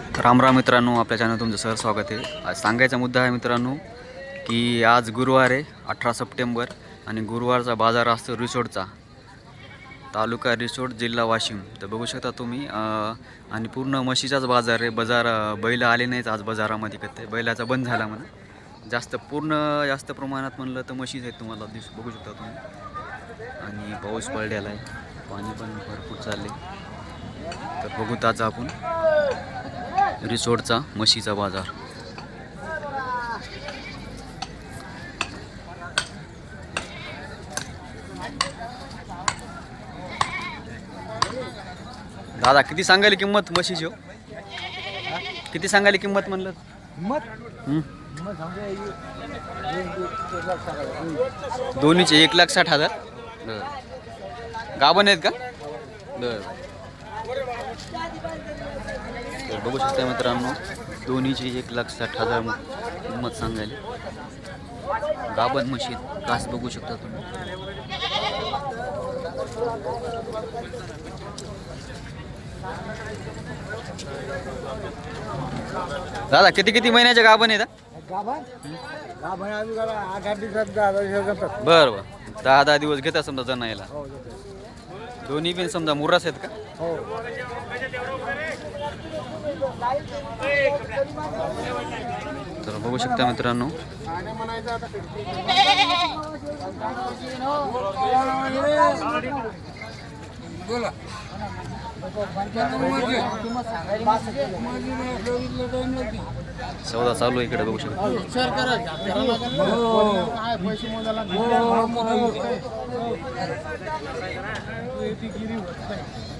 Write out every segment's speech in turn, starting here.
राम राम मित्रांनो आपल्या चॅनल तुमचं सर स्वागत आहे. आज सांगायचा मुद्दा आहे मित्रांनो की आज गुरुवार आहे अठरा सप्टेंबर आणि गुरुवारचा बाजार असतो रिसोडचा तालुका रिसोड जिल्हा वाशिम. तर बघू शकता तुम्ही आणि पूर्ण म्हशीचाच बाजार आहे. बाजार बैल आले नाहीत आज बाजारामध्ये कधी बैलाचा बंद झाला म्हणा. जास्त पूर्ण जास्त प्रमाणात म्हणलं तर म्हशीच आहेत तुम्हाला दिस बघू शकता तुम्ही. आणि पाऊस पडलेला आहे. पाणी पण भरपूर चालले तर बघू आज आपण. रिसोडचा म्हशीचा बाजार. दादा किती सांगायला किंमत म्हशीची हो? किती सांगायला किंमत म्हणलं. दोन्हीचे एक लाख साठ हजार. गाभण आहेत का? बरं तर बघू शकता मित्रांनो दोन्हीचे एक लाख साठ हजार किंमत सांगायला. गाभण म्हशी कास बघू शकता तुम्ही. दादा किती किती महिन्याच्या आहेत हा? दिवसात जातात बरं बरं. दहा दहा दिवस घेता समजा जनायला. हो जातात. दोन्ही पण समजा मुर्रास आहेत का? हो. तर बघू शकता मित्रांनो बोला सौदा चालू आहे इकडे बघू शकता भट्ट्याचा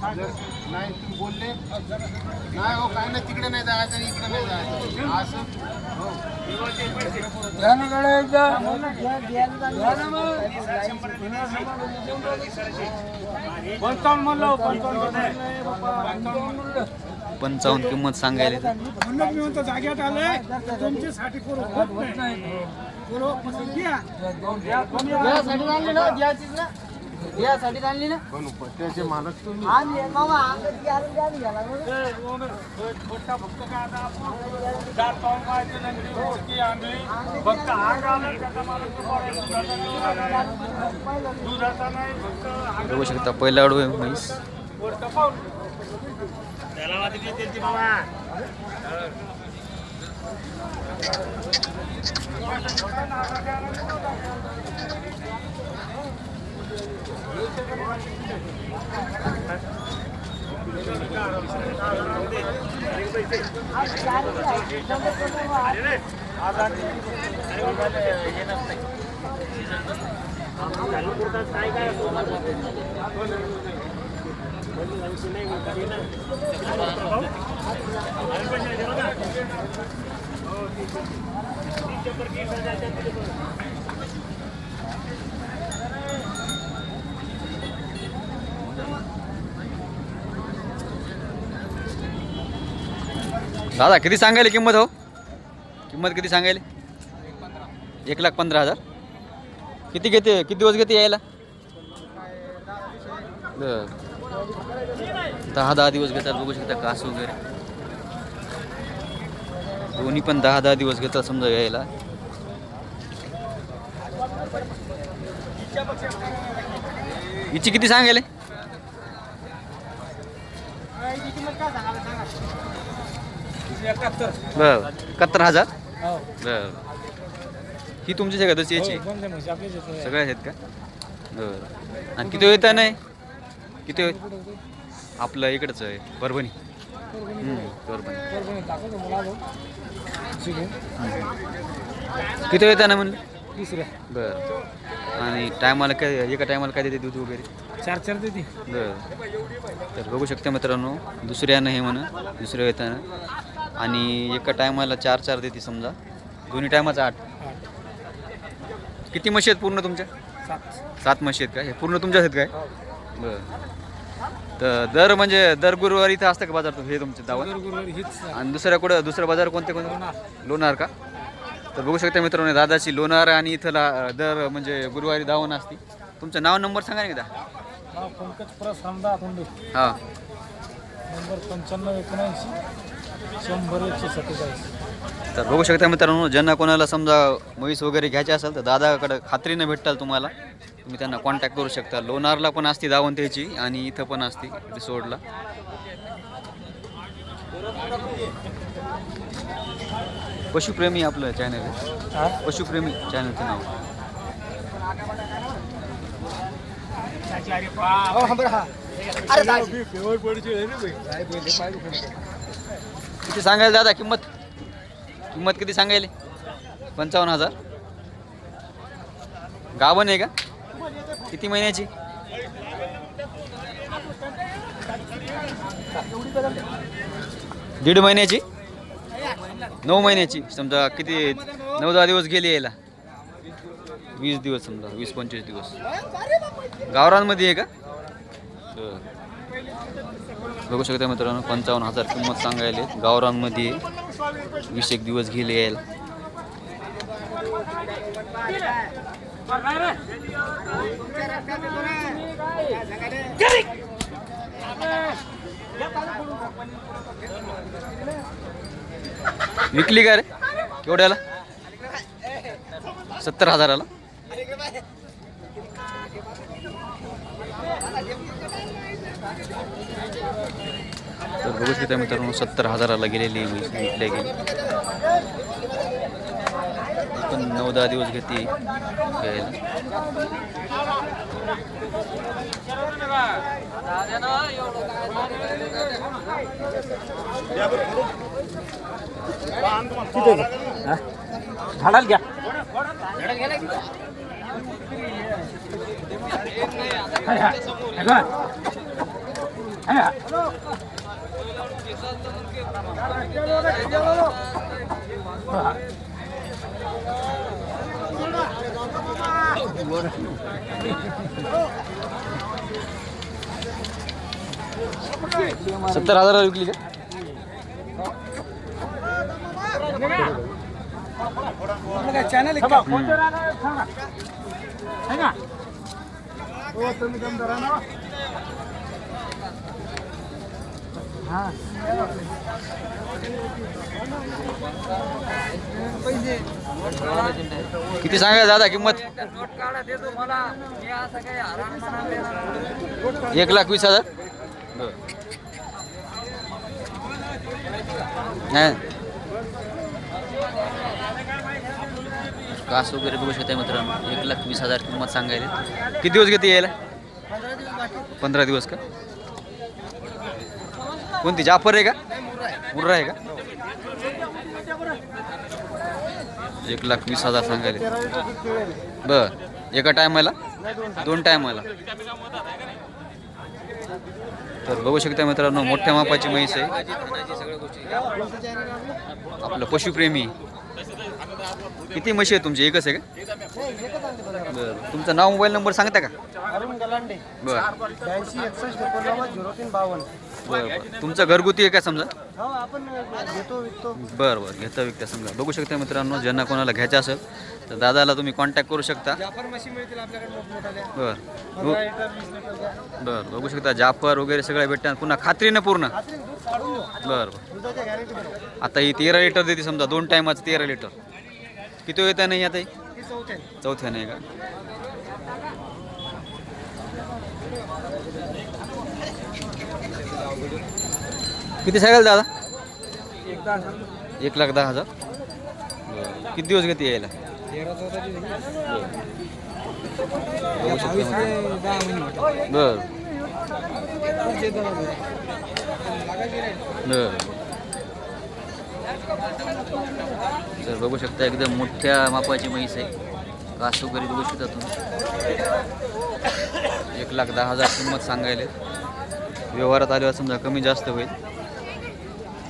नाही तुम्ही बोलले नाही हो काय नाही तिकडे नाही जायचं आणि इकडे नाही जायचं. असं. पंचावन्न म्हणलं पंचावन्न पंचावन्न किंमत सांगायला तर. म्हणलं मी म्हणतो जाग्यात करू होत नाही. यासाठी आणली ना? ना ना पण पट्ट्याचे मालक तुम्ही. आणली मामा अंगात घ्यायला द्यायला घ्यायला भट्टा फक्त काय आता आपण चार पाऊन गोष्ट पाहून त्याला वाटते की त्यांची मामा दादा किती सांगायला किंमत हो? किंमत किती सांगायला? एक लाख पंधरा हजार. किती घेते किती दिवस घेते यायला? दहा दहा दिवस घेतात बघू शकता कास वगैरे. दोन्ही पण दहा दहा दिवस घेतात समजा यायला. हिची किती सांगायला? बरं. एकाहत्तर हजार? बरं. ही तुमची सगळ्यातच याची? सगळ्या आहेत. का? बरं. आणि किती येत नाही? किती वेळ? आपलं इकडचं आहे परभणी. परभणी. किती येत ना म्हणलं? बरं. आणि टायमाला काय एका टायमाला काय देते दूध वगैरे? चार चार देते. बरं. तर बघू शकता मित्रांनो दुसऱ्यानं हे म्हणा दुसऱ्या येताना आणि एका टायमाला चार चार देते समजा. दोन्ही टायमाचा आठ. किती म्हशी आहेत पूर्ण तुमच्या? सात सात म्हशी आहेत का? हे पूर्ण तुमच्याच आहेत काय? बरं. तर दर म्हणजे दर गुरुवारी इथं असतं का बाजार हे तुमचे हीच आणि दुसऱ्या कुठं? दुसरं बाजार कोणते कोणते? लोणार. का? तर बघू शकता मित्रांनो दादाची लोणार आणि इथं ला- दर म्हणजे गुरुवारी दावण असते. तुमचं नाव नंबर सांगा ना एकदा. पंकज प्रस रामदा धोंडे हां. नंबर पंच्याण्णव एकोणऐंशी. शंभर एकशे सत्तेचाळीस. तर बघू शकता मित्रांनो ज्यांना कोणाला समजा म्हैस वगैरे घ्यायची असेल तर दादाकडं खात्रीनं भेटाल तुम्हाला. तुम्ही त्यांना कॉन्टॅक्ट करू शकता. लोणारला पण असते दावण त्याची आणि इथं पण असते रिसोर्टला. पशुप्रेमी आपलं चॅनल आहे. पशुप्रेमी चॅनलचं नाव. किती सांगायला दादा? किंमत? किंमत किती सांगायली? पंचावन्न हजार. गावन आहे का? किती महिन्याची? दीड महिन्याची? नऊ महिन्याची. समजा किती? नऊ दहा दिवस गेले यायला. वीस दिवस समजा वीस पंचवीस दिवस. गावरांमध्ये आहे का? बघू शकता मित्रांनो पंचावन्न हजार किंमत सांगायले गावरांमध्ये वीस एक दिवस गेले यायला. विकली का रे? केवढ्याला सत्तर हजाराला? तर बघू शकता मित्रांनो सत्तर हजाराला गेलेली आहे विकल्या गेली. पण नऊ दहा दिवस घेते घ्यायला घ्या. घ्या सत्तर हजाराला विकली का? चॅनल किती सांगा दादा किंमत? एक लाख वीस हजार? कास वगैरे बघू शकता मित्रांनो. एक लाख वीस हजार किंमत सांगायला. किती दिवस घेते यायला? पंधरा दिवस का? कोणती जाफर आहे का? पूर्ण आहे का? एक लाख वीस हजार सांगायला. बर एका टायमाला? दोन टायमाला. तर बघू शकता मित्रांनो मोठ्या मापाची म्हैस आहे. आपलं पशुप्रेमी. किती म्हशी आहे तुमची? एकच आहे का? बरं तुमचं नाव मोबाईल नंबर सांगता का? बर बरं. ब्याऐंशी एकसष्ट एकोणनव्वद झिरो तीन बावन्न. बरं बरं. तुमचं घरगुती आहे का समजा? हो आपण घेतो विकतो. बरं बरं. घेता विकता समजा. बघू शकता मित्रांनो ज्यांना कोणाला घ्यायचं असेल तर दादाला तुम्ही कॉन्टॅक्ट करू शकता. जाफर मशीन मिळतील आपल्याकडे मोठमोठ्याल्या बरं. पंधरा लिटर वीस लिटर द्या. बरं बघू शकता. जाफर वगैरे सगळ्या भेटतात. पुन्हा खात्रीनं पूर्ण? रात्री दूध काढून देऊ. बरं बरं. दुधाच्या गॅरंटी बरोबर आता ही तेरा लिटर देते समजा. दोन टायमाचं तेरा लिटर. किती येतं नाही आता ही? चौथ्या नाही का? किती सांगाल दादा? एक लाख दहा हजार. बरं. किती दिवस घेते यायला? बरं. बरं. तर बघू शकता एकदम मोठ्या मापाची म्हैस आहे. कास शकता तुम्ही? एक लाख दहा हजार किंमत सांगायले. व्यवहारात आल्यावर समजा कमी जास्त होईल.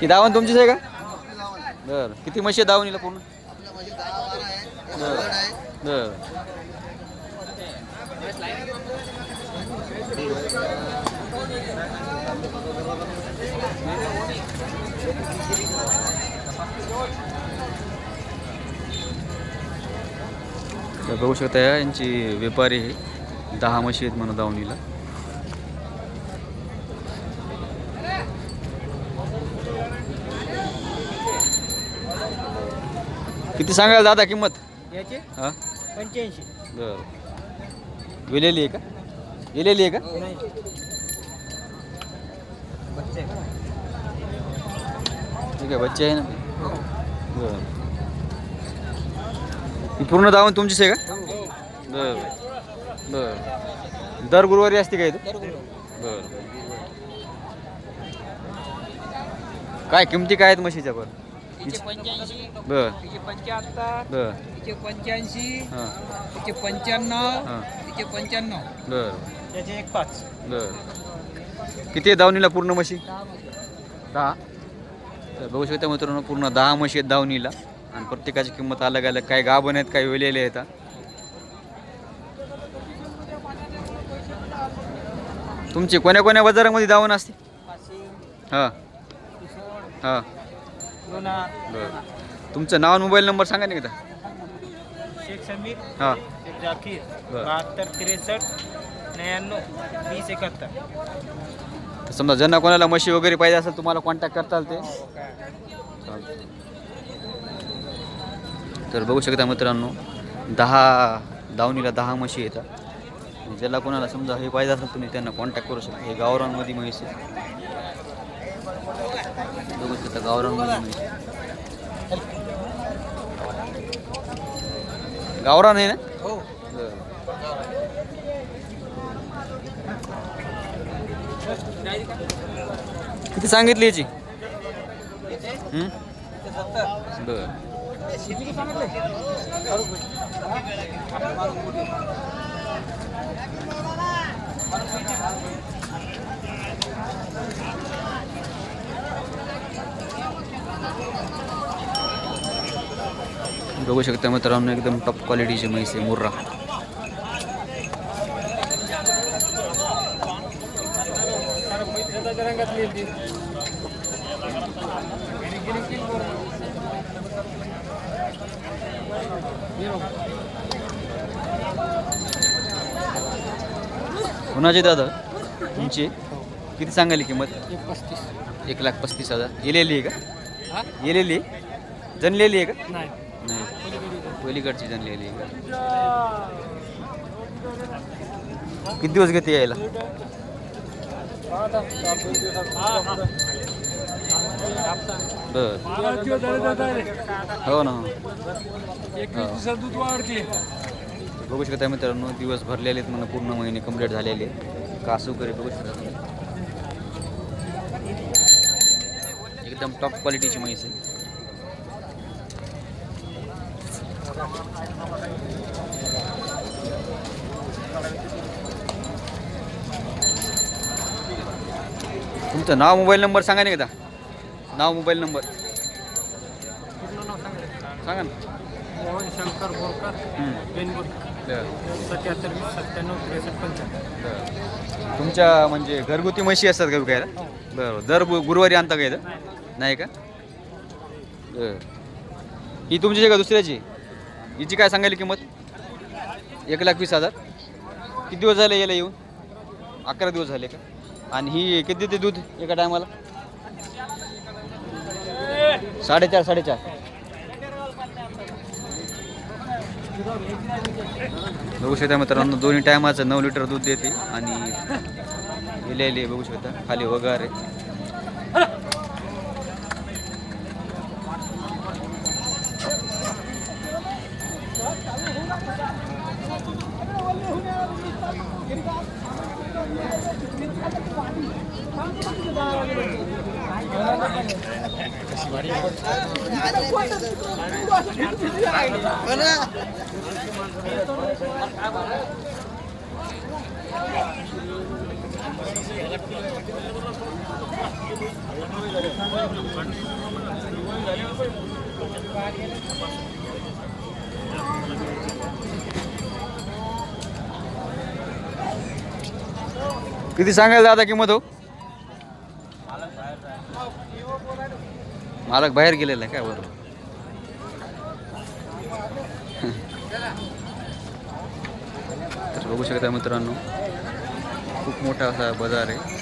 ही दावण तुमचीच आहे का? आपली बरं. किती म्हशी आहे दावणीला पूर्ण? आपल्या बरं बघू शकता यांची व्यापारी दहा म्हशी आहेत म्हणून दावणीला. किती सांगायला दादा किंमत? याचे? हां? पंच्याऐंशी. बरं. विलेली आहे का? विलेली आहे का? नाही. ठीक आहे बच्चे आहे ना? बरं. ही पूर्ण दावण तुमचीच आहे का? बरं. बरं. दर गुरुवारी असते का इथं? बरं. काय किमती काय आहेत म्हशीच्या बरं तिचे पंच्याऐंशी बरं. तिचे पंच्याहत्तर बरं. तिचे पंच्याऐंशी हां. तिचे पंच्याण्णव हां. तिचे पंच्याण्णव. बरं. त्याचे एक पाच. बरं. किती आहे दावणीला पूर्ण म्हशी? दहा. तर बघू शकता मित्रांनो पूर्ण दहा म्हशी आहेत दावणीला. आणि प्रत्येकाची किंमत अलग अलग. काही गाभण आहेत काही वेलेले आहेत तुमची कोण्या कोण्या बाजारामध्ये दावण असते? हां. हां. बरं. तुमचं नाव आणि मोबाईल नंबर सांगा ना एकदा. शेख समीर हां. शेख जाकीर बरं. बहात्तर त्रेसष्ट त्र्याण्णव वीस एकाहत्तर. तर समजा ज्यांना कोणाला म्हशी वगैरे पाहिजे असेल तुम्हाला कॉन्टॅक्ट करता आलं ते. तर बघू शकता मित्रांनो दहा दावणीला दहा म्हशी येतात. ज्याला कोणाला समजा हे पाहिजे असेल तुम्ही त्यांना कॉन्टॅक्ट करू शकता. हे गावरांमध्ये म्हैस आहे. म्हैस आहे. गावरान आहे ना हो. किती सांगितली याची? बरं बघू शकता मित्रांनो एकदम टॉप क्वालिटीची म्हैस आहे मुर्रा. कुणाची दादा तुमची किती सांगायली किंमत? एक पस्तीस. एक लाख पस्तीस हजार. येलेली आहे का? येलेली आहे? जनलेली आहे का? नाही. नाही. पलीकडची जनलेली किती दिवस घेते यायला? बर. हो ना. हो. दूध वाढते बघू शकता मित्रांनो दिवस भरलेले आहेत म्हणून पूर्ण महिने कंप्लीट झालेले आहेत. कासू वगैरे बघू शकता एकदम टॉप क्वालिटीची म्हैस आहे. तुमचं नाव मोबाईल नंबर सांगा ना एकदा. नाव मोबाईल नंबर. सांगा? ना. मोहन शंकर बोरकर हम्म. बेनबुर बरं. सत्याहत्तर वीस सत्त्याण्णव त्रेसष्ट पंच्याण्णव बरं. तुमच्या म्हणजे घरगुती म्हशी असतात का विकायला? बरं. दर गु- गुरुवारी आणता का इथं? नाही का? बरं. ही तुमची आहे का दुसऱ्याची? हिची काय सांगायला किंमत? एक लाख वीस हजार. किती दिवस झाले याला येऊन? अकरा दिवस झाले का? आणि ही किती देते दूध एका टायमाला? साडेचार साडेचार. बघू शकता मित्रांनो दोन्ही टायमाचं नऊ लिटर दूध देते आणि गेलेली बघू शकता खाली वगार आहे. किती सांगायला दादा किंमत हो? मालक बाहेर गेलेला आहे काय बरोबर तर बघू शकता मित्रांनो खूप मोठा असा बाजार आहे.